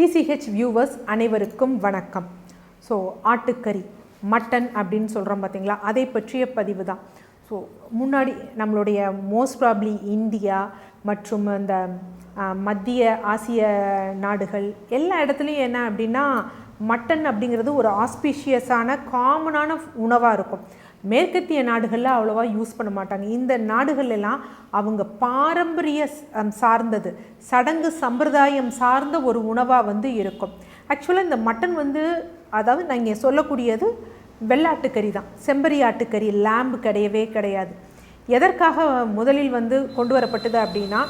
DCH viewers அனைவருக்கும் வணக்கம். So ஆட்டுக்கறி மட்டன் அப்படின்னு சொல்கிறோம் பார்த்தீங்களா அதை பற்றிய பதிவு தான். ஸோ முன்னாடி நம்மளுடைய மோஸ்ட் ப்ராப்ளி இந்தியா மற்றும் இந்த மத்திய ஆசிய நாடுகள் எல்லா இடத்துலையும் என்ன அப்படின்னா மட்டன் அப்படிங்கிறது ஒரு ஆஸ்பீஷியஸான காமனான உணவாக இருக்கும். மேற்கத்திய நாடுகளில் அவ்வளோவா யூஸ் பண்ண மாட்டாங்க. இந்த நாடுகளெல்லாம் அவங்க பாரம்பரிய சார்ந்தது. சடங்கு சம்பிரதாயம் சார்ந்த ஒரு உணவாக வந்து இருக்கும். ஆக்சுவலாக இந்த மட்டன் வந்து அதாவது நான் இங்கே சொல்லக்கூடியது வெள்ளாட்டுக்கறி தான். செம்பரி ஆட்டுக்கறி லேம்பு கிடையவே கிடையாது. எதற்காக முதலில் வந்து கொண்டு வரப்பட்டது அப்படின்னா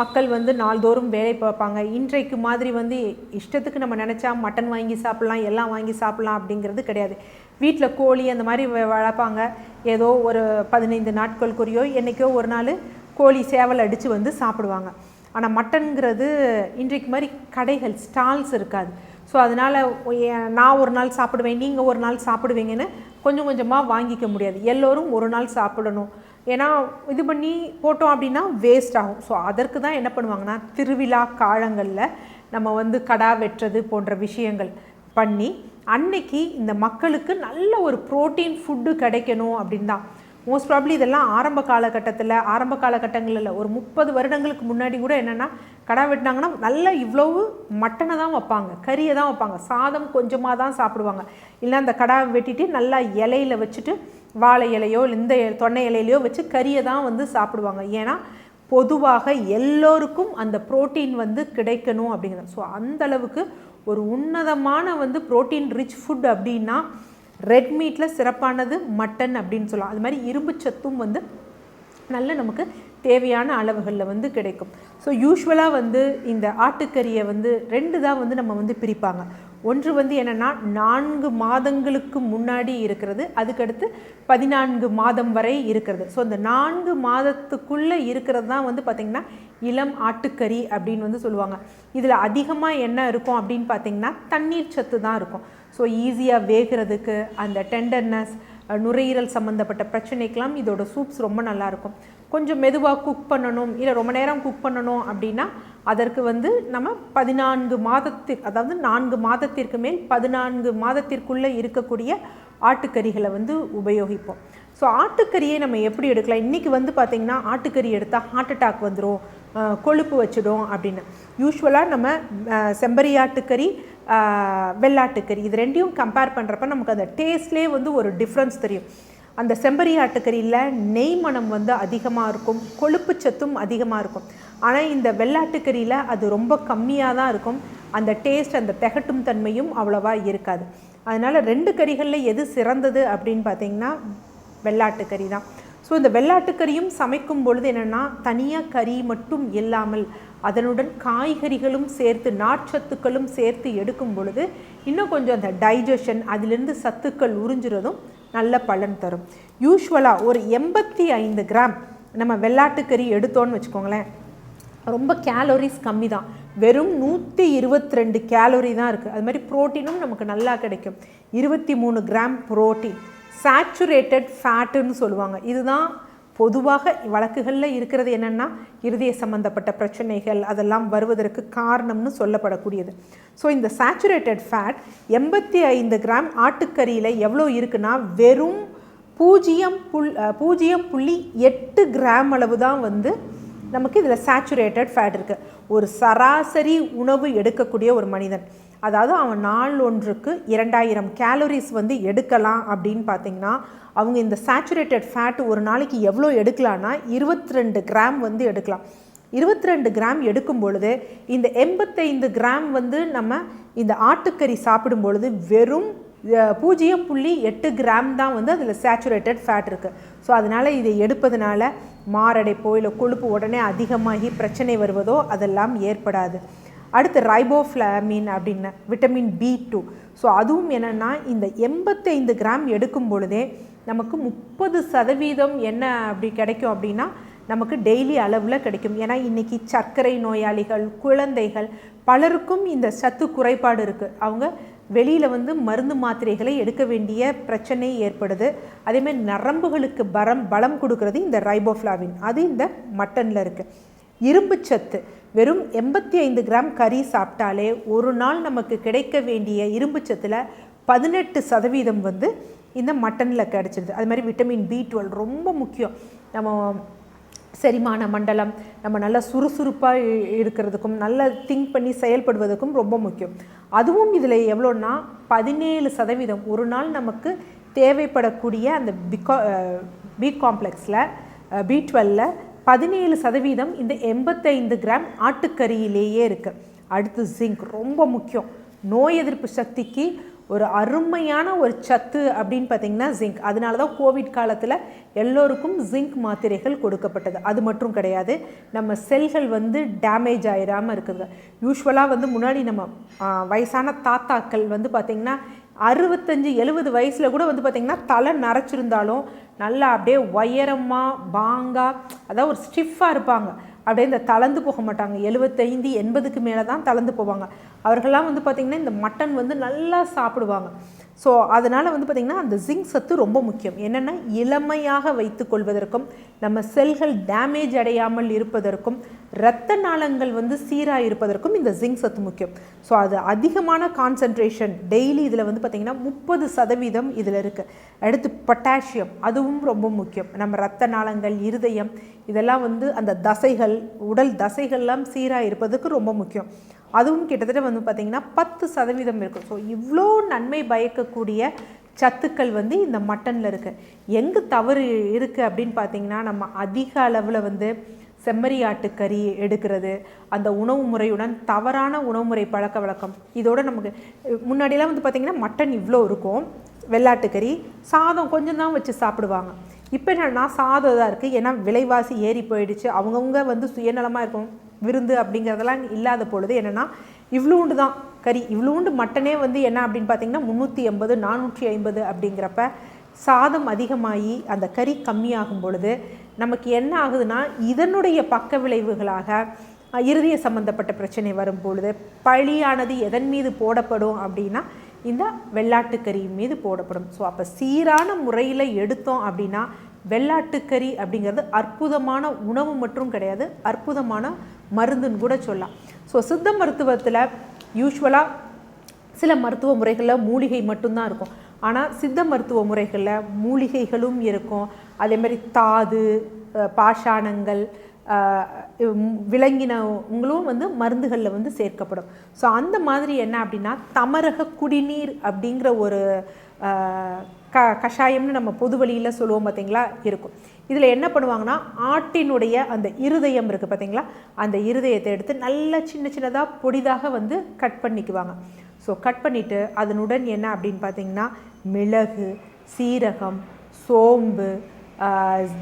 மக்கள் வந்து நாள்தோறும் வேலை பார்ப்பாங்க. இன்றைக்கு மாதிரி வந்து இஷ்டத்துக்கு நம்ம நினச்சா மட்டன் வாங்கி சாப்பிட்லாம் எல்லாம் வாங்கி சாப்பிட்லாம் அப்படிங்கிறது கிடையாது. வீட்டில் கோழி அந்த மாதிரி வ- வளர்ப்பாங்க. ஏதோ ஒரு பதினைந்து நாட்களுக்குரியோ என்றைக்கோ ஒரு நாள் கோழி சேவல் அடித்து வந்து சாப்பிடுவாங்க. ஆனால் மட்டன்கிறது இன்றைக்கு மாதிரி கடைகள் ஸ்டால்ஸ் இருக்காது. ஸோ அதனால் நான் ஒரு நாள் சாப்பிடுவேன் நீங்கள் ஒரு நாள் சாப்பிடுவீங்கன்னு கொஞ்சம் கொஞ்சமாக வாங்கிக்க முடியாது. எல்லோரும் ஒரு நாள் சாப்பிடணும். ஏன்னா இது பண்ணி போட்டோம் அப்படின்னா வேஸ்ட் ஆகும். ஸோ அதற்கு தான் என்ன பண்ணுவாங்கன்னா திருவிழா காலங்களில் நம்ம வந்து கடா வெட்டுறது போன்ற விஷயங்கள் பண்ணி அன்னைக்கு இந்த மக்களுக்கு நல்ல ஒரு புரோட்டீன் ஃபுட்டு கிடைக்கணும் அப்படின்னு தான். மோஸ்ட் ப்ராப்ளி இதெல்லாம் ஆரம்ப காலகட்டத்தில் ஆரம்ப காலகட்டங்களில் ஒரு முப்பது வருடங்களுக்கு முன்னாடி கூட என்னென்னா கடா வெட்டினாங்கன்னா நல்லா இவ்வளவு மட்டனை தான் வைப்பாங்க கறியை தான் வைப்பாங்க சாதம் கொஞ்சமாக தான் சாப்பிடுவாங்க. இல்லை அந்த கடா வெட்டிட்டு நல்லா இலையில வச்சுட்டு வாழை இலையோ இல்லை இந்த தொண்டை தொன்னை இலையிலையோ வச்சு கறியை தான் வந்து சாப்பிடுவாங்க. ஏன்னா பொதுவாக எல்லோருக்கும் அந்த புரோட்டீன் வந்து கிடைக்கணும் அப்படிங்கிறது. ஸோ அந்தளவுக்கு ஒரு உன்னதமான வந்து புரோட்டீன் ரிச் ஃபுட் அப்படின்னா ரெட் மீட்டில் சிறப்பானது மட்டன் அப்படின்னு சொல்லலாம். அது மாதிரி இரும்பு சத்தும் வந்து நல்ல நமக்கு தேவையான அளவுகளில் வந்து கிடைக்கும். ஸோ யூஸ்வலாக வந்து இந்த ஆட்டுக்கறியை வந்து ரெண்டு தான் வந்து நம்ம வந்து பிரிப்பாங்க. ஒன்று வந்து என்னென்னா நான்கு மாதங்களுக்கு முன்னாடி இருக்கிறது அதுக்கடுத்து பதினான்கு மாதம் வரை இருக்கிறது. ஸோ இந்த நான்கு மாதத்துக்குள்ளே இருக்கிறது தான் வந்து பார்த்திங்கன்னா இளம் ஆட்டுக்கறி அப்படின்னு வந்து சொல்லுவாங்க. இதில் அதிகமாக என்ன இருக்கும் அப்படின்னு பார்த்தீங்கன்னா தண்ணீர் சத்து தான் இருக்கும். ஸோ ஈஸியாக வேகிறதுக்கு அந்த டெண்டர்னஸ் நுரையீரல் சம்மந்தப்பட்ட பிரச்சனைக்கெல்லாம் இதோட சூப்ஸ் ரொம்ப நல்லாயிருக்கும் கொஞ்சம் மெதுவாக குக் பண்ணணும் இல்லை ரொம்ப நேரம் குக் பண்ணணும் அப்படின்னா அதற்கு வந்து நம்ம பதினான்கு மாதத்திற்கு அதாவது நான்கு மாதத்திற்கு மேல் பதினான்கு மாதத்திற்குள்ளே இருக்கக்கூடிய ஆட்டுக்கறிகளை வந்து உபயோகிப்போம். ஸோ ஆட்டுக்கறியை நம்ம எப்படி எடுக்கலாம்? இன்றைக்கி வந்து பார்த்திங்கன்னா ஆட்டுக்கறி எடுத்தால் ஹார்ட் அட்டாக் வந்துடும் கொழுப்பு வச்சிடும் அப்படின்னு. யூஸ்வலாக நம்ம செம்பரி ஆட்டுக்கறி வெள்ளாட்டுக்கறி இது ரெண்டையும் கம்பேர் பண்ணுறப்ப நமக்கு அந்த டேஸ்ட்லேயே வந்து ஒரு டிஃப்ரென்ஸ் தெரியும். அந்த செம்பரி ஆட்டுக்கறியில் நெய் மணம் வந்து அதிகமாக இருக்கும் கொழுப்பு சத்தும் அதிகமாக இருக்கும். ஆனால் இந்த வெள்ளாட்டுக்கறியில் அது ரொம்ப கம்மியாக தான் இருக்கும். அந்த டேஸ்ட் அந்த திகட்டும் தன்மையும் அவ்வளோவா இருக்காது. அதனால் ரெண்டு கறிகளில் எது சிறந்தது அப்படின்னு பார்த்தீங்கன்னா வெள்ளாட்டுக்கறி தான். ஸோ இந்த வெள்ளாட்டுக்கறியும் சமைக்கும் பொழுது என்னென்னா தனியாக கறி மட்டும் இல்லாமல் அதனுடன் காய்கறிகளும் சேர்த்து நார்ச்சத்துக்களும் சேர்த்து எடுக்கும் பொழுது இன்னும் கொஞ்சம் அந்த டைஜஷன் அதிலிருந்து சத்துக்கள் உறிஞ்சுறதும் நல்ல பலன் தரும். யூஸ்வலாக ஒரு எண்பத்தி ஐந்து கிராம் நம்ம வெள்ளாட்டுக்கறி எடுத்தோன்னு வச்சுக்கோங்களேன். ரொம்ப கேலோரிஸ் கம்மி தான் வெறும் நூற்றி இருபத்தி ரெண்டு கேலோரி தான் இருக்குது அது மாதிரி ப்ரோட்டீனும் நமக்கு நல்லா கிடைக்கும். இருபத்தி மூணு கிராம் ப்ரோட்டீன் சேச்சுரேட்டட் ஃபேட்டுன்னு சொல்லுவாங்க. இதுதான் பொதுவாக வழக்குகளில் இருக்கிறது என்னென்னா இருதய சம்பந்தப்பட்ட பிரச்சனைகள் அதெல்லாம் வருவதற்கு காரணம்னு சொல்லப்படக்கூடியது. ஸோ இந்த சேச்சுரேட்டட் ஃபேட் எண்பத்தி ஐந்து கிராம் ஆட்டுக்கறியில் எவ்வளோ இருக்குன்னா வெறும் பூஜ்ஜியம் புல் பூஜ்ஜியம் புள்ளி எட்டு கிராம் அளவு தான் வந்து நமக்கு இதில் சேச்சுரேட்டட் ஃபேட் இருக்குது ஒரு சராசரி உணவு எடுக்கக்கூடிய ஒரு மனிதன். அதாவது அவன் நாள் ஒன்றுக்கு இரண்டாயிரம் கேலரிஸ் வந்து எடுக்கலாம் அப்படின்னு பார்த்தீங்கன்னா அவங்க இந்த சேச்சுரேட்டட் ஃபேட் ஒரு நாளைக்கு எவ்வளோ எடுக்கலான்னா இருபத்தி ரெண்டு கிராம் வந்து எடுக்கலாம். இருபத்தி ரெண்டு கிராம் எடுக்கும் பொழுது இந்த எண்பத்தைந்து கிராம் வந்து நம்ம இந்த ஆட்டுக்கறி சாப்பிடும் பொழுது வெறும் பூஜ்ஜியம் புள்ளி எட்டு கிராம் தான் வந்து அதில் சேச்சுரேட்டட் ஃபேட் இருக்குது ஸோ அதனால் இதை எடுப்பதனால மாரடைப்போ இல்லை கொழுப்பு உடனே அதிகமாகி பிரச்சனை வருவதோ அதெல்லாம் ஏற்படாது. அடுத்து ரைபோஃப்ளாமின் அப்படின்னு விட்டமின் பி டூ. ஸோ அதுவும் என்னென்னா இந்த எண்பத்தைந்து கிராம் எடுக்கும் பொழுதே நமக்கு முப்பது சதவீதம் என்ன அப்படி கிடைக்கும் அப்படின்னா நமக்கு டெய்லி அளவில் கிடைக்கும். ஏன்னா இன்றைக்கி சர்க்கரை நோயாளிகள் குழந்தைகள் பலருக்கும் இந்த சத்து குறைபாடு இருக்குது அவங்க வெளியில் வந்து மருந்து மாத்திரைகளை எடுக்க வேண்டிய பிரச்சனை ஏற்படுது. அதேமாதிரி நரம்புகளுக்கு பரம் பலம் கொடுக்கறது இந்த ரைபோஃப்ளாவின். அது இந்த மட்டனில் இருக்குது இரும்புச்சத்து வெறும் எண்பத்தி ஐந்து கிராம் கறி சாப்பிட்டாலே ஒரு நாள் நமக்கு கிடைக்க வேண்டிய இரும்புச்சத்தில் பதினெட்டு சதவீதம் வந்து இந்த மட்டனில் கிடச்சிடுது அது மாதிரி விட்டமின் பி டுவெல் ரொம்ப முக்கியம். நம்ம செரிமான மண்டலம் நம்ம நல்லா சுறுசுறுப்பாக இருக்கிறதுக்கும் நல்லா திங்க் பண்ணி செயல்படுவதற்கும் ரொம்ப முக்கியம். அதுவும் இதில் எவ்வளோன்னா பதினேழு சதவீதம் ஒரு நாள் நமக்கு தேவைப்படக்கூடிய அந்த பிகா பி காம்ப்ளெக்ஸில் பி டுவெல்ல பதினேழு சதவீதம் இந்த எண்பத்தைந்து கிராம் ஆட்டுக்கறியிலேயே இருக்குது அடுத்து ஜிங்க் ரொம்ப முக்கியம். நோய் எதிர்ப்பு சக்திக்கு ஒரு அருமையான ஒரு சத்து அப்படின்னு பார்த்தீங்கன்னா ஜிங்க் அதனால தான் கோவிட் காலத்தில் எல்லோருக்கும் ஜிங்க் மாத்திரைகள் கொடுக்கப்பட்டது. அது மட்டும் கிடையாது நம்ம செல்கள் வந்து டேமேஜ் ஆகிடாமல் இருக்குது. யூஸ்வலாக வந்து முன்னாடி நம்ம வயசான தாத்தாக்கள் வந்து பார்த்திங்கன்னா அறுபத்தஞ்சு எழுபது வயசில் கூட வந்து பார்த்திங்கன்னா தலை நரைச்சிருந்தாலும் நல்லா அப்படியே உயரமாக பாங்கா அதாவது ஒரு ஸ்டிஃபாக இருப்பாங்க. அப்படியே இந்த தளர்ந்து போக மாட்டாங்க. எழுபத்தைந்து எண்பதுக்கு மேலே தான் தளர்ந்து போவாங்க. அவர்கள்லாம் வந்து பார்த்திங்கன்னா இந்த மட்டன் வந்து நல்லா சாப்பிடுவாங்க. ஸோ அதனால் வந்து பார்த்திங்கன்னா அந்த ஜிங்க் சத்து ரொம்ப முக்கியம். என்னென்னா இளமையாக வைத்துக்கொள்வதற்கும் நம்ம செல்கள் டேமேஜ் அடையாமல் இருப்பதற்கும் இரத்த நாளங்கள் வந்து சீராக இருப்பதற்கும் இந்த ஜிங்க் சத்து முக்கியம். ஸோ அது அதிகமான கான்சன்ட்ரேஷன் டெய்லி இதில் வந்து பார்த்திங்கன்னா முப்பது சதவீதம் இதில் இருக்குது அடுத்து பொட்டாசியம் அதுவும் ரொம்ப முக்கியம். நம்ம இரத்த நாளங்கள் இருதயம் இதெல்லாம் வந்து அந்த தசைகள் உடல் தசைகள்லாம் சீராக இருப்பதற்கு ரொம்ப முக்கியம். அதுவும் கிட்டத்தட்ட வந்து பார்த்திங்கன்னா பத்து சதவீதம் இருக்கும். ஸோ இவ்வளோ நன்மை பயக்கக்கூடிய சத்துக்கள் வந்து இந்த மட்டனில் இருக்குது எங்கே தவறு இருக்குது அப்படின்னு பார்த்தீங்கன்னா நம்ம அதிக அளவில் வந்து செம்மறி ஆட்டுக்கறி எடுக்கிறது அந்த உணவு முறையுடன் தவறான உணவு முறை பழக்க வழக்கம். இதோட நமக்கு முன்னாடியெல்லாம் வந்து பார்த்திங்கன்னா மட்டன் இவ்வளோ இருக்கும் வெள்ளாட்டுக்கறி சாதம் கொஞ்சம் தான் வச்சு சாப்பிடுவாங்க. இப்போ என்னன்னா சாதம் தான் இருக்குது ஏன்னா விலைவாசி ஏறி போயிடுச்சு. அவங்கவுங்க வந்து சுயநலமாக இருக்கும். விருந்து அப்படிங்கிறதெல்லாம் இல்லாத பொழுது என்னென்னா இவ்வளோண்டு தான். கறி இவ்வளோண்டு மட்டனே வந்து என்ன அப்படின்னு பார்த்தீங்கன்னா முந்நூற்றி எண்பது நானூற்றி ஐம்பது அப்படிங்கிறப்ப சாதம் அதிகமாகி அந்த கறி கம்மியாகும் பொழுது நமக்கு என்ன ஆகுதுன்னா இதனுடைய பக்க விளைவுகளாக இருதய சம்பந்தப்பட்ட பிரச்சனை வரும் பொழுது பழியானது எதன் மீது போடப்படும் அப்படின்னா இந்த வெள்ளாட்டுக்கறி மீது போடப்படும். ஸோ அப்போ சீரான முறையில் எடுத்தோம் அப்படின்னா வெள்ளாட்டுக்கறி அப்படிங்கிறது அற்புதமான உணவு மட்டும் கிடையாது அற்புதமான மருந்துன்னு கூட சொல்லலாம். ஸோ சித்த மருத்துவத்தில் யூஸ்வலாக சில மருத்துவ முறைகளில் மூலிகை மட்டும்தான் இருக்கும். ஆனால் சித்த மருத்துவ முறைகளில் மூலிகைகளும் இருக்கும். அதே மாதிரி தாது பாஷாணங்கள் விலங்கினவங்களும் விலங்கினங்களும் வந்து மருந்துகளில் வந்து சேர்க்கப்படும். ஸோ அந்த மாதிரி என்ன அப்படின்னா தமரக குடிநீர் அப்படிங்கிற ஒரு க கஷாயம்னு நம்ம பொது வழியில் சொல்லுவோம் பார்த்தீங்களா இருக்கும். இதில் என்ன பண்ணுவாங்கன்னா ஆட்டினுடைய அந்த இருதயம் இருக்குது பார்த்தீங்களா அந்த இருதயத்தை எடுத்து நல்லா சின்ன சின்னதாக பொடிதாக வந்து கட் பண்ணிக்குவாங்க. ஸோ கட் பண்ணிவிட்டு அதனுடன் என்ன அப்படின்னு பார்த்தீங்கன்னா மிளகு சீரகம் சோம்பு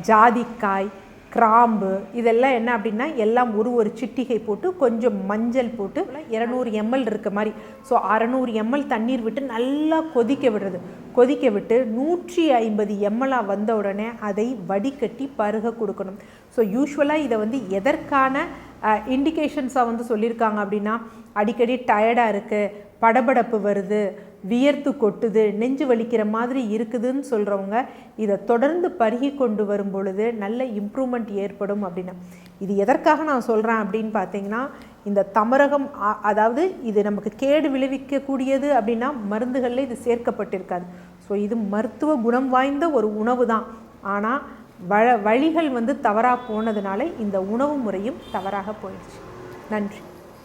ஜாதிக்காய் கிராம்பு இதெல்லாம் என்ன அப்படின்னா எல்லாம் ஒரு ஒரு சிட்டிகை போட்டு கொஞ்சம் மஞ்சள் போட்டு இரநூறு எம்எல் இருக்க மாதிரி. ஸோ அறநூறு எம்எல் தண்ணீர் விட்டு நல்லா கொதிக்க விடுறது. கொதிக்க விட்டு நூற்றி ஐம்பது எம்எல்லாக வந்த உடனே அதை வடிகட்டி பருக கொடுக்கணும். ஸோ யூஸ்வலாக இதை வந்து எதற்கான இண்டிகேஷன்ஸாக வந்து சொல்லியிருக்காங்க அப்படின்னா அடிக்கடி டயர்டாக இருக்குது படபடப்பு வருது வியர்த்து கொட்டுது நெஞ்சு வலிக்கிற மாதிரி இருக்குதுன்னு சொல்கிறவங்க இதை தொடர்ந்து பருகி கொண்டு வரும் பொழுது நல்ல இம்ப்ரூவ்மெண்ட் ஏற்படும் அப்படின்னு. இது எதற்காக நான் சொல்கிறேன் அப்படின்னு பார்த்தீங்கன்னா இந்த தமரகம் அதாவது இது நமக்கு கேடு விளைவிக்கக்கூடியது அப்படின்னா மருந்துகளில் இது சேர்க்கப்பட்டிருக்காது. ஸோ இது மருத்துவ குணம் வாய்ந்த ஒரு உணவு தான். ஆனால் வ வழிகள் வந்து தவறாக போனதுனால இந்த உணவு முறையும் தவறாக போயிடுச்சு. நன்றி.